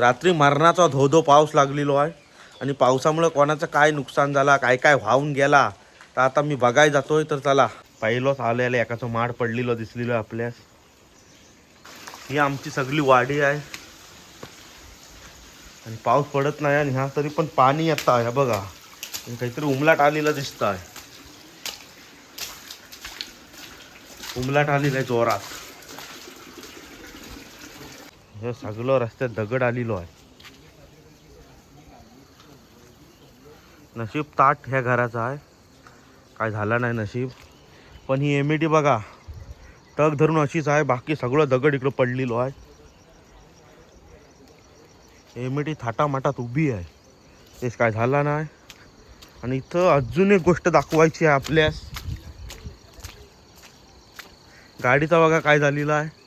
रात्री मरणाचा धोधो पाऊस लागलेलो आहे. आणि पावसामुळे कोणाचं काय नुकसान झाला काय काय व्हावून गेला तर आता मी बघाय जातोय तर चला. पहिलोच आलेलं एकाचं माड पडलेलं दिसलेलं आपल्यास. ही आमची सगळी वाडी आहे. आणि पाऊस पडत नाही आणि ह्या तरी पण पाणी येत आहे बघा. काहीतरी उमलाट आलेलं दिसत आहे उमलाट आलेलं आहे जोरात. हे सगळं रस्त्यात दगड आलेलो आहे. नशीब ताट ह्या घराचा आहे. काय झालं नाही नशीब. पण ही एम बघा टक धरून अशीच आहे बाकी सगळं दगड इकडं पडलेलो आहे. एम थाटामाटात उभी आहे. तेच काय झाला नाही. आणि इथं अजून एक गोष्ट दाखवायची आहे आपल्यास. गाडीचा बघा काय झालेला आहे.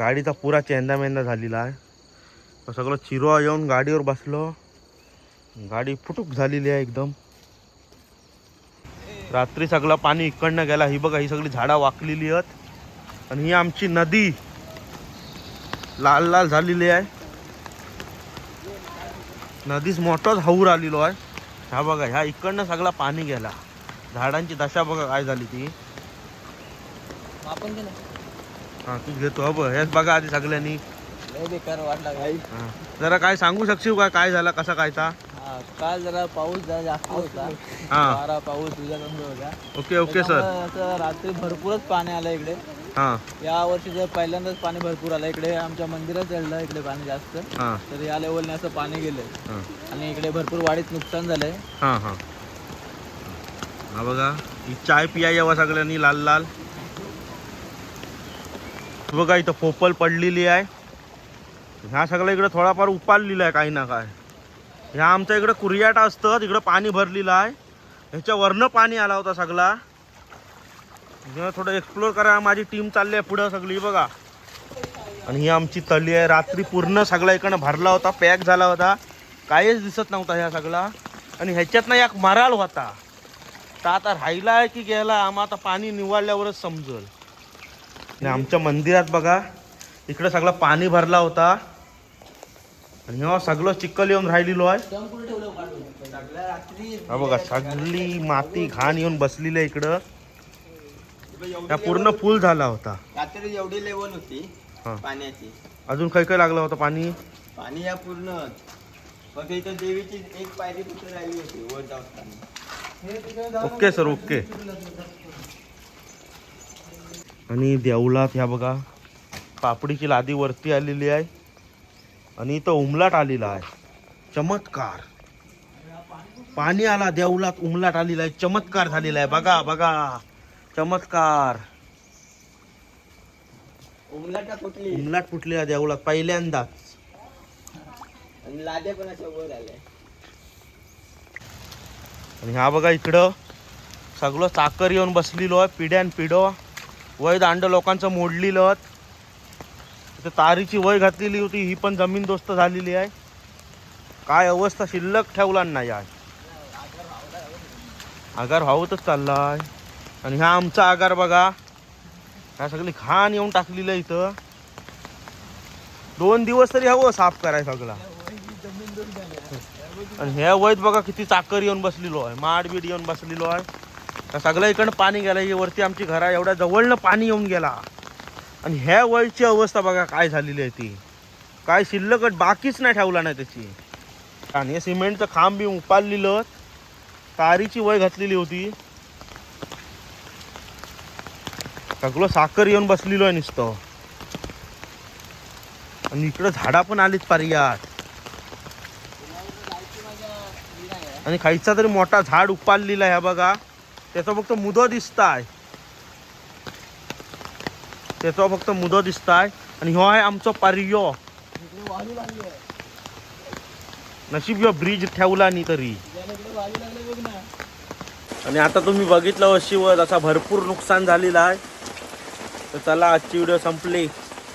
गाडीचा पुरा चेंदा मेंदा झालेला आहे. सगळं चिरवा येऊन गाडीवर बसलो. गाडी फुटूक झालेली आहे एकदम. रात्री सगळं पाणी इकडनं गेला. ही बघा ही सगळी झाडं वाकलेली आहेत. आणि ही आमची नदी लाल लाल झालेली आहे. नदीच मोठाच हौर आलेलो आहे. ह्या बघा ह्या इकडनं सगळा पाणी गेला. झाडांची दशा बघा काय झाली ती. आपण गेलं हा तू घेतो हा बघ हेच बघा आधी सगळ्यांनी. लय बेकार वाटला काही हा. जरा काय सांगू शकशील का? काय झालं? कसा कायचा हा काल जरा पाऊस जरा जास्त होता. हा. वारा पाऊस तुझ्या होता. Okay okay sir. असं रात्री भरपूरच पाणी आलं इकडे. हा. या वर्षी जर पहिल्यांदाच पाणी भरपूर आलं. इकडे आमच्या मंदिरात चढलं इकडे पाणी जास्त. हा. तर या लेवलने असं पाणी गेलंय. हा. आणि इकडे भरपूर वाढीत नुकसान झालंय. हा हा. हा बघा. ही चाय पिया यावं सगळ्यांनी लाल लाल. बघा इथं पोपल पडलेली आहे. ह्या सगळ्या इकडं थोडाफार उपाललेला आहे काही ना काय ह्या आमच्या इकडं कुर्याटा असतं तिकडं पाणी भरलेलं आहे. ह्याच्यावरनं पाणी आला होता सगळा. जेव्हा थोडं एक्सप्लोर करा माझी टीम चालली आहे पुढं सगळी बघा. आणि ही आमची तळी आहे. रात्री पूर्ण सगळा इकडनं भरला होता पॅक झाला होता. काहीच दिसत नव्हता ह्या सगळा. आणि ह्याच्यातनं एक मराल होता. तर आता राहिला आहे की गेला आम्हा आता पाणी निवडल्यावरच समजल. आणि आमच्या मंदिरात बघा इकडे सगळं पाणी भरला होता. आणि ह्या सगळं चिखल येऊन राहिलेलो आहे. हा बघा सगळी माती घाण येऊन बसलेली आहे इकडं. त्या पूर्ण फुल झाला होता. रात्री एवढी लेवल होती हा. पाण्याची. अजून काही काही लागलं होतं पाणी? पाणी या पूर्ण. फक्त इथं देवीची एक पायरी फक्त राहिली होती वर जाताना. Okay sir okay. आणि देवलात ह्या बघा पापडीची लादी वरती आलेली आहे आणि इथं उमलाट आलेला आहे. चमत्कार. पाणी आला देवलात उमलाट आलेला आहे. चमत्कार झालेला आहे. बघा बघा. चमत्कार. उमलाटा उमलाट फुटलेला देवलात पहिल्यांदाच आणि ह्या बघा इकडं सगळं चाकर येऊन बसलेलो आहे पिढ्यान पिढं. वय दांड लोकांचं मोडलेलं तिथं तारीची वय घातलेली होती ही पण जमीन दोस्त झालेली आहे. काय अवस्था शिल्लक ठेवला नाही आहे आगार व्हावतच चाललाय. आणि ह्या आमचा आगार बघा. ह्या सगळी घाण येऊन टाकलेलं आहे इथं. दोन दिवस तरी हवं साफ कराय सगळा. आणि ह्या वयत बघा किती चाकर येऊन बसलेलो आहे माड बीड येऊन बसलेलो आहे. सगळ्या इकडनं पाणी गेलं हे वरती आमची घरा एवढ्या जवळनं पाणी येऊन गेला. आणि ह्या वयची अवस्था बघा काय झालेली आहे ती. काय शिल्लक बाकीच नाही ठेवला नाही त्याची. आणि हे सिमेंटचं खांब बी उपाललेलं तारीची वय घातलेली होती. सगळं साखर येऊन बसलेलो आहे नुसतं. आणि इकडं झाडा पण आलीत पर्यात. आणि खायचा तरी मोठा झाड उपाललेला आहे बघा. त्याचा फक्त मुद दिसताय. त्याचा फक्त मुद दिसताय. आणि ह्यो आहे आमचा पर्यो नशीब ह्यो ब्रिज ठेवला नाही तरी. आणि आता तुम्ही बघितलं अशी वर असा भरपूर नुकसान झालेलं आहे. तर चला आजची व्हिडिओ संपली.